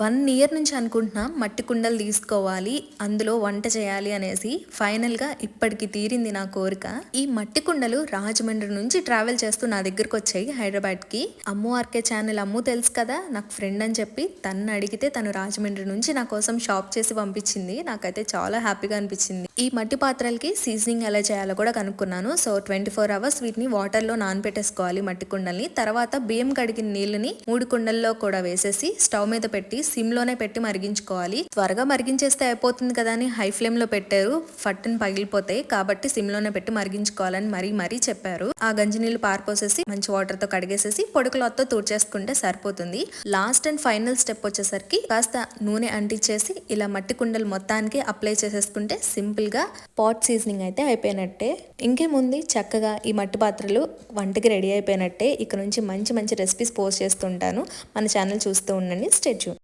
One year నుంచి అనుకుంటున్నా మట్టి కుండలు తీసుకోవాలి అందులో వంట చేయాలి అనేసి ఫైనల్గా ఇప్పటికి తీరింది నా కోరిక. ఈ మట్టి కుండలు రాజమండ్రి నుంచి ట్రావెల్ చేస్తూ నా దగ్గరకు వచ్చాయి హైదరాబాద్కి. అమ్ము ఆర్కే ఛానల్ అమ్ము తెలుసు కదా నాకు ఫ్రెండ్ అని చెప్పి తను అడిగితే తను రాజమండ్రి నుంచి నా కోసం షాప్ చేసి పంపించింది. నాకైతే చాలా హ్యాపీగా అనిపించింది. ఈ మట్టి పాత్రలకి సీజనింగ్ ఎలా చేయాలో కూడా కనుక్కున్నాను. సో ట్వంటీ ఫోర్ అవర్స్ వీటిని వాటర్లో నానపెట్టేసుకోవాలి నానబెట్టేసుకోవాలి మట్టి కుండల్ని. తర్వాత బియ్యం కడిగిన నీళ్ళని మూడు కుండల్లో కూడా వేసేసి స్టవ్ మీద పెట్టి సిమ్లోనే పెట్టి మరిగించుకోవాలి. త్వరగా మరిగించేస్తే అయిపోతుంది కదా అని హై ఫ్లేమ్లో పెట్టారు. ఫట్టుని పగిలిపోతాయి. కాబట్టి సిమ్లోనే పెట్టి మరిగించుకోవాలని మరీ మరీ చెప్పారు. ఆ గంజి నీళ్ళు పారిపోసేసి మంచి వాటర్తో కడిగేసేసి పొడి క్లాత్తో సరిపోతుంది. లాస్ట్ అండ్ ఫైనల్ స్టెప్ వచ్చేసరికి కాస్త నూనె అంటించేసి ఇలా మట్టి కుండలు మొత్తానికి అప్లై చేసేసుకుంటే సింపుల్గా పాట్ సీజనింగ్ అయితే అయిపోయినట్టే. ఇంకేముంది? చక్కగా ఈ మట్టి పాత్రలు వంటకి రెడీ అయిపోయినట్టే. ఇక నుంచి మంచి మంచి రెసిపీస్ పోస్ట్ చేస్తుంటాను మన ఛానల్ చూస్తూ ఉండండి. స్టెచ్యూ